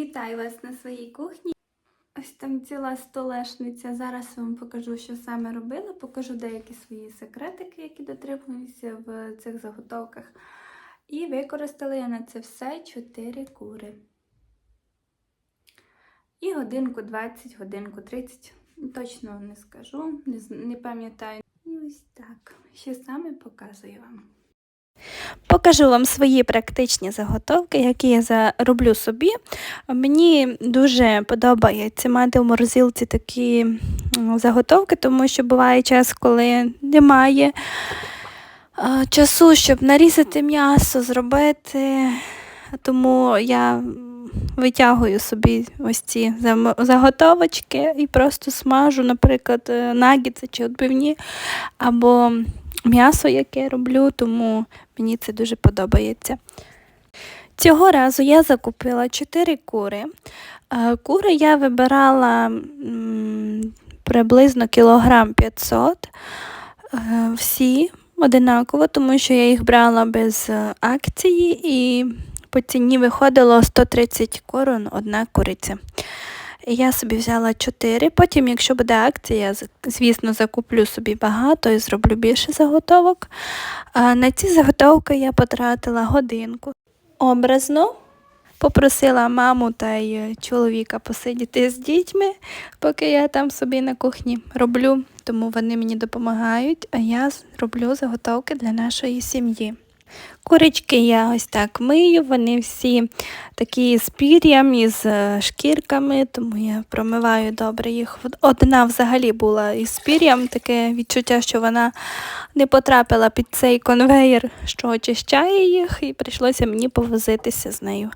Вітаю вас на своїй кухні. Ось там ціла столешниця. Зараз вам покажу, що саме робила. Покажу деякі свої секретики, які дотримуюся в цих заготовках. І використала я на це все 4 кури. І годинку 20, годинку 30. Точно не скажу, не, пам'ятаю. І ось так. Що саме показую вам. Покажу вам свої практичні заготовки, які я за- роблю собі. Мені дуже подобається мати в морозилці такі заготовки, тому що буває час, коли немає часу, щоб нарізати м'ясо, зробити. Тому я витягую собі ось ці заготовочки і просто смажу, наприклад, е, наггетси чи відбивні, або м'ясо, яке роблю, тому мені це дуже подобається. Цього разу я закупила 4 кури. Е, Кури я вибирала приблизно кілограм 500. Е, Всі одинаково, тому що я їх брала без акції і по ціні виходило 130 корон одна куриця. Я собі взяла 4, потім, якщо буде акція, звісно, закуплю собі багато і зроблю більше заготовок. На ці заготовки я потратила годинку. Образно попросила маму та й чоловіка посидіти з дітьми, поки я там собі на кухні роблю, тому вони мені допомагають, а я роблю заготовки для нашої сім'ї. Курочки я ось так мию, вони всі такі з пір'ям з е, шкірками, тому я промиваю добре їх. Одна взагалі була із пір'ям, таке відчуття, що вона не потрапила під цей конвеєр, що очищає їх, і прийшлося мені повозитися з нею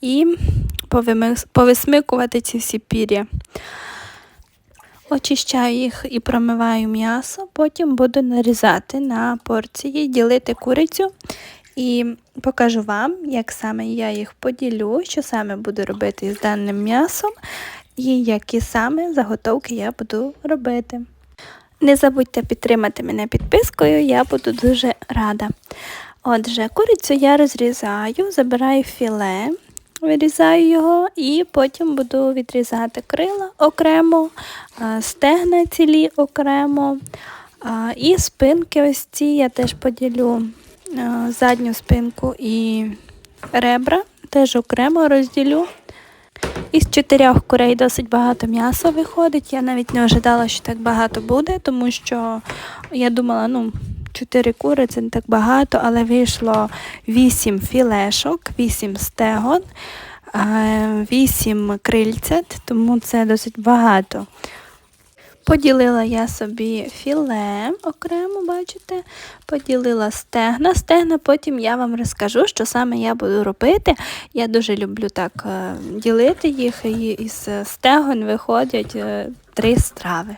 і повисмикувати ці всі пір'я. Очищаю їх і промиваю м'ясо, потім буду нарізати на порції, ділити курицю і покажу вам, як саме я їх поділю, що саме буду робити з даним м'ясом і які саме заготовки я буду робити. Не забудьте підтримати мене підпискою, я буду дуже рада. Отже, курицю я розрізаю, забираю філе, вирізаю його і потім буду відрізати крила окремо, стегна цілі окремо. І спинки ось ці я теж поділю задню спинку і ребра, теж окремо розділю. Із чотирьох курей досить багато м'яса виходить. Я навіть не ожидала, що так багато буде, тому що я думала, ну, чотири кури це не так багато, але вийшло вісім філешок, вісім стегон, е, вісім крильцят, тому це досить багато. Поділила я собі філе окремо, бачите, поділила стегна. Стегна потім я вам розкажу, що саме я буду робити. Я дуже люблю так е, ділити їх, і із стегон виходять е, три страви.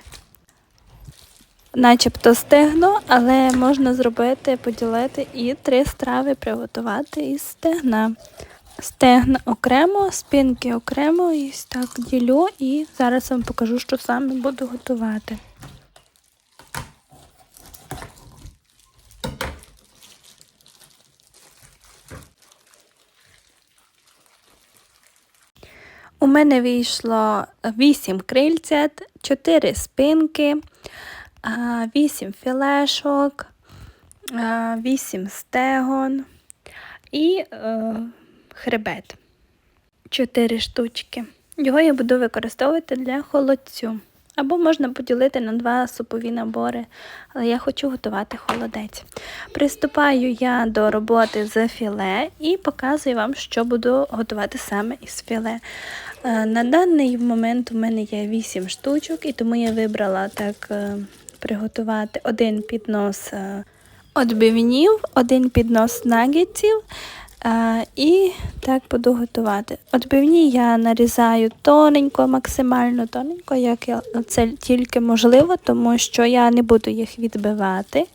Начебто стегно, але можна зробити, поділити і три страви приготувати із стегна. Стегна окремо, спинки окремо, і так ділю, і зараз вам покажу, що саме буду готувати. У мене вийшло 8 крильцят, 4 спинки, 8 філешок, 8 стегон і е, хребет. 4 штучки. Його я буду використовувати для холодцю. Або можна поділити на два супові набори, але я хочу готувати холодець. Приступаю я до роботи з філе і показую вам, що буду готувати саме із філе. Е, На даний момент у мене є 8 штучок, і тому я вибрала так е, приготувати один піднос е, отбивнів, один піднос нагетсів. е, І так буду готувати. Отбивні я нарізаю тоненько, максимально тоненько, як це тільки можливо, тому що я не буду їх відбивати.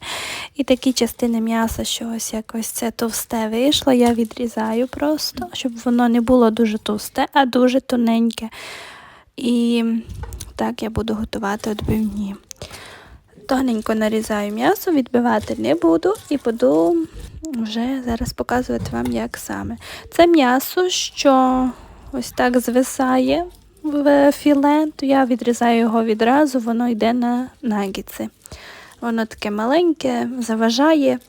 І такі частини м'яса, що ось якось це товсте вийшло, я відрізаю просто, щоб воно не було дуже товсте, а дуже тоненьке. І так я буду готувати отбивні. Тоненько нарізаю м'ясо, відбивати не буду і буду вже зараз показувати вам, як саме. Це м'ясо, що ось так звисає в філе, то я відрізаю його відразу, воно йде на нагідси. Воно таке маленьке, заважає.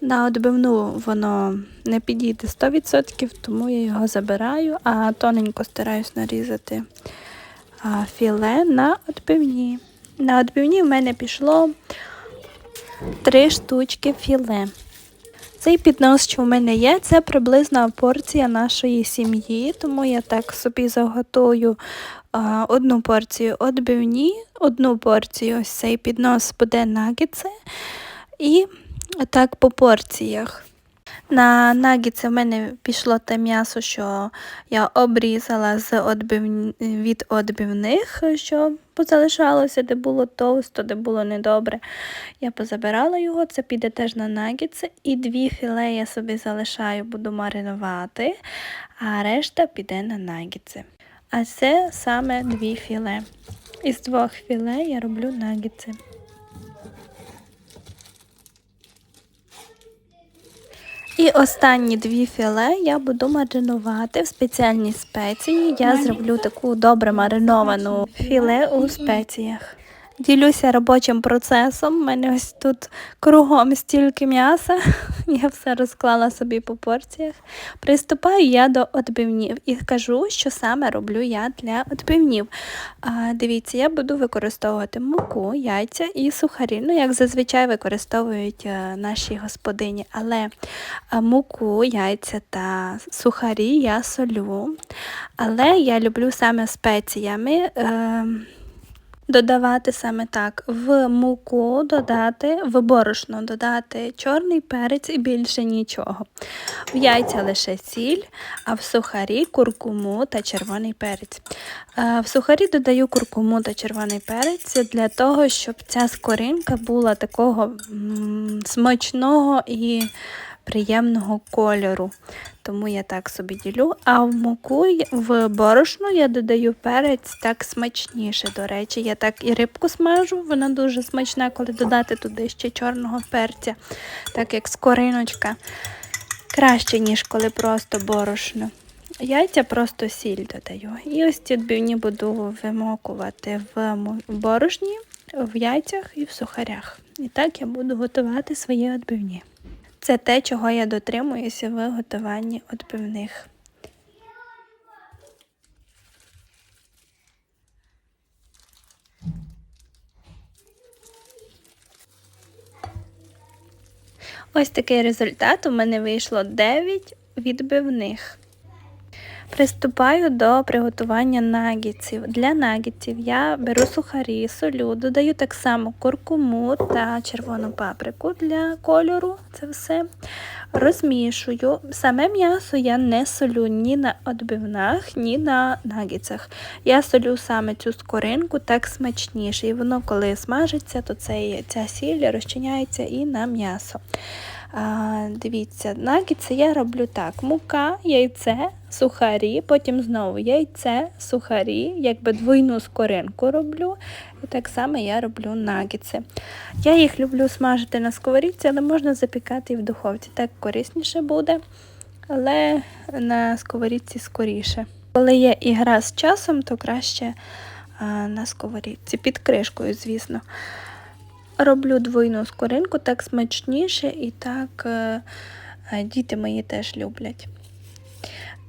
На отбивну воно не підійде 100%, тому я його забираю, а тоненько стараюсь нарізати філе на отбивні. На отбивні в мене пішло три штучки філе. Цей піднос, що в мене є, це приблизна порція нашої сім'ї, тому я так собі заготую а, одну порцію отбивні, одну порцію ось цей піднос буде нагідси і так по порціях. На нагідси в мене пішло те м'ясо, що я обрізала з отбив... від отбивних, що позалишалося, де було товсто, де було недобре. Я позабирала його, це піде теж на нагідси. І дві філе я собі залишаю, буду маринувати, а решта піде на нагідси. А це саме дві філе. Із двох філе я роблю нагідси. І останні дві філе я буду маринувати в спеціальній спеції. Я зроблю таку добре мариновану філе у спеціях. Ділюся робочим процесом. У мене ось тут кругом стільки м'яса. Я все розклала собі по порціях. Приступаю я до отбивнів і кажу, що саме роблю я для отбивнів. А, Дивіться, я буду використовувати муку, яйця і сухарі. Ну, як зазвичай використовують а, наші господині. Але а, муку, яйця та сухарі я солю. Але я люблю саме спеціями. Е, Додавати саме так, в муку додати, в борошно додати чорний перець і більше нічого. В яйця лише сіль, а в сухарі куркуму та червоний перець. Е, В сухарі додаю куркуму та червоний перець для того, щоб ця скоринка була такого смачного і приємного кольору. Тому я так собі ділю. А в муку, в борошно я додаю перець так смачніше, до речі. Я так і рибку смажу, вона дуже смачна, коли додати туди ще чорного перця, так як скориночка. Краще, ніж коли просто борошно. Яйця просто сіль додаю. І ось ці відбивні буду вимокувати в борошні, в яйцях і в сухарях. І так я буду готувати свої відбивні. Це те, чого я дотримуюся в готуванні відбивних. Ось такий результат. У мене вийшло 9 відбивних. Приступаю до приготування нагітсів. Для нагітсів я беру сухарі, солю, додаю так само куркуму та червону паприку для кольору. Це все розмішую. Саме м'ясо я не солю ні на відбивнах, ні на нагітсах. Я солю саме цю скоринку так смачніше. І воно, коли смажиться, то ця сіль розчиняється і на м'ясо. А, Дивіться, нагітси я роблю так: мука, яйце, сухарі, потім знову яйце, сухарі, якби двойну скоринку роблю. І так само я роблю нагітси. Я їх люблю смажити на сковорідці, але можна запікати і в духовці. Так корисніше буде, але на сковорідці скоріше. Коли є ігра з часом, то краще а, на сковорідці, під кришкою, звісно. Роблю двойну скоринку, так смачніше і так е, е, діти мої теж люблять.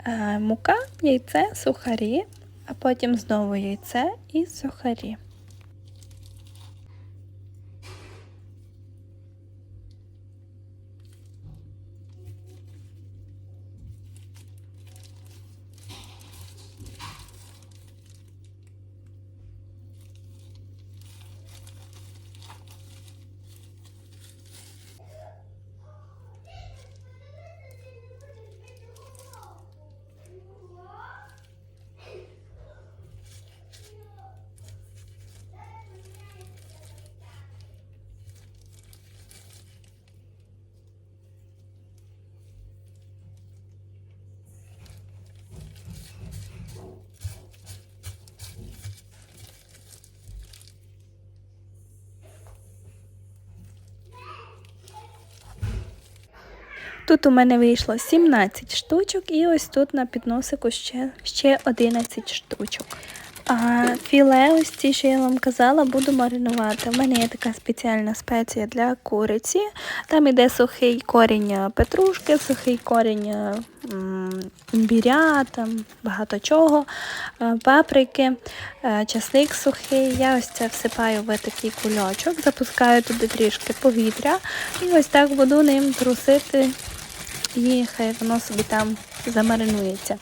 Е, мука, яйце, сухарі, а потім знову яйце і сухарі. Тут у мене вийшло 17 штучок, і ось тут на підносику ще, ще 11 штучок. А філе, ось ті, що я вам казала, буду маринувати. У мене є така спеціальна спеція для куриці. Там іде сухий корінь е, петрушки, сухий корінь е, імбіря, там багато чого, е, паприки, часник сухий. Я ось це всипаю в такий кульочок, запускаю туди трішки повітря і ось так буду ним трусити і хай воно собі там замаринується.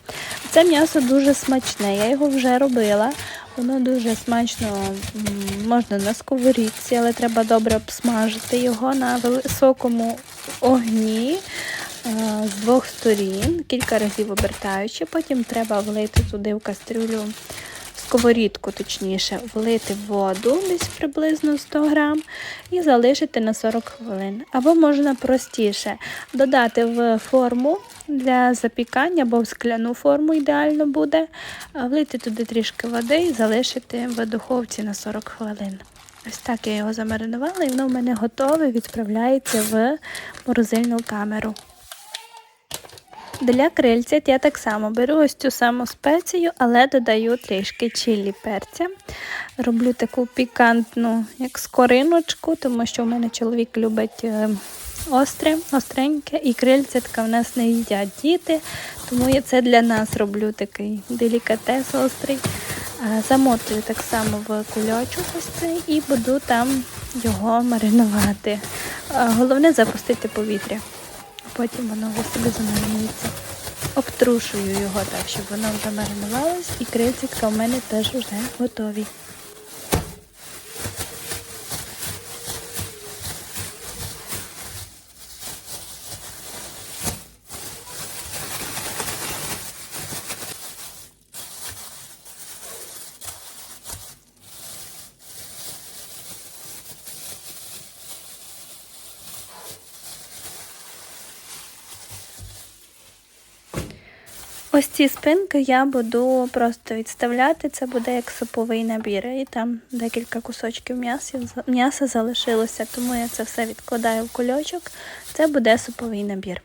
Це м'ясо дуже смачне, я його вже робила. Воно дуже смачно можна на сковорідці, але треба добре обсмажити його на високому огні е, з двох сторін, кілька разів обертаючи. Потім треба влити туди в кастрюлю сковорідку, точніше, влити воду десь приблизно 100 грам і залишити на 40 хвилин. Або можна простіше додати в форму для запікання, або в скляну форму ідеально буде, влити туди трішки води і залишити в духовці на 40 хвилин. Ось так я його замаринувала, і воно в мене готове, відправляється в морозильну камеру. Для крильцят я так само беру ось цю саму спецію, але додаю трішки чилі перця. Роблю таку пікантну, як скориночку, тому що в мене чоловік любить е, остре, остреньке, і крильцятка в нас не їдять діти, тому я це для нас роблю такий делікатес острий. Замотую так само в кульочок ось цей і буду там його маринувати. Головне запустити повітря потім воно вже собі замаринується. Обтрушую його так, щоб воно вже маринувалось, і крильцятка в мене теж вже готові. Ось ці спинки я буду просто відставляти. Це буде як суповий набір. І там декілька кусочків м'яса, м'яса залишилося, тому я це все відкладаю в кульочок. Це буде суповий набір.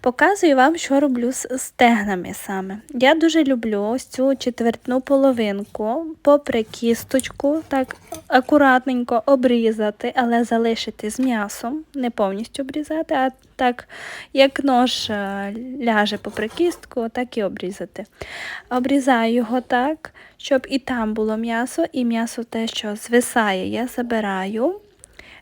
Показую вам, що роблю з стегнами саме. Я дуже люблю ось цю четвертну половинку, попри кісточку, так акуратненько обрізати, але залишити з м'ясом, не повністю обрізати, а так, як нож е, ляже попри кістку, так і обрізати. Обрізаю його так, щоб і там було м'ясо, і м'ясо те, що звисає, я забираю.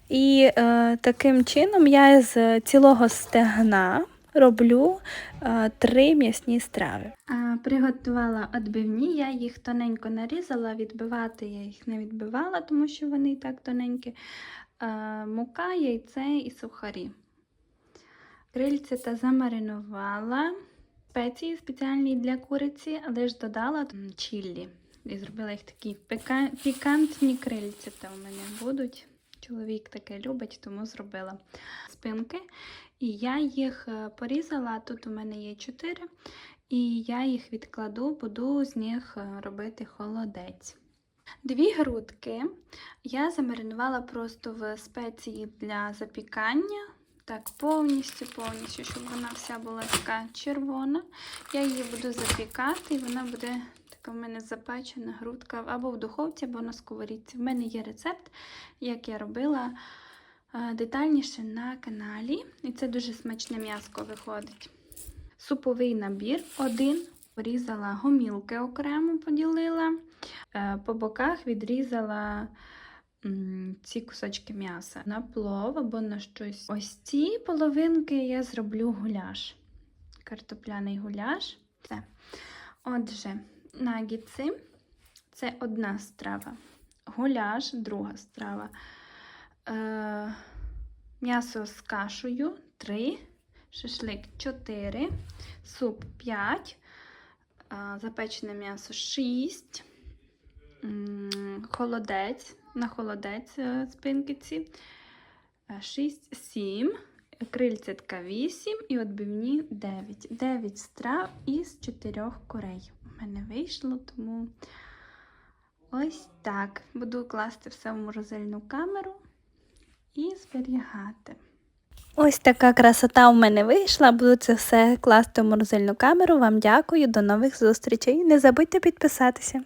І е, таким чином я з цілого стегна роблю е, три м'ясні страви. Приготувала відбивні, я їх тоненько нарізала, відбивати я їх не відбивала, тому що вони і так тоненькі. Е, мука, яйце і сухарі. Крильця та замаринувала. Спеції спеціальні для куриці, але ж додала чіллі. І зробила їх такі пікантні крильця та у мене будуть. Чоловік таке любить, тому зробила спинки. І я їх е, порізала. Тут у мене є 4, і я їх відкладу, буду з них е, робити холодець. Дві грудки я замаринувала просто в спеції для запікання. Так, повністю, повністю, щоб вона вся була така червона. Я її буду запікати, і вона буде така в мене запечена грудка або в духовці, або на сковорідці. В мене є рецепт, як я робила е, детальніше на каналі. І це дуже смачне м'яско виходить. Суповий набір один. Порізала гомілки окремо поділила. Е, По боках відрізала ці кусочки м'яса на плов або на щось. Ось ці половинки я зроблю гуляш. Картопляний гуляш. Все. Отже, нагідси це одна страва. Гуляш друга страва. Е, м'ясо з кашею 3, шашлик 4, суп 5, е, запечене м'ясо 6, м, холодець на холодець е, спинки 6, 7, крильцятка 8 і відбивні 9. 9 страв із 4 курей. У мене вийшло, тому ось так. Буду класти все в морозильну камеру і зберігати. Ось така красота у мене вийшла. Буду це все класти в морозильну камеру. Вам дякую, до нових зустрічей. Не забудьте підписатися.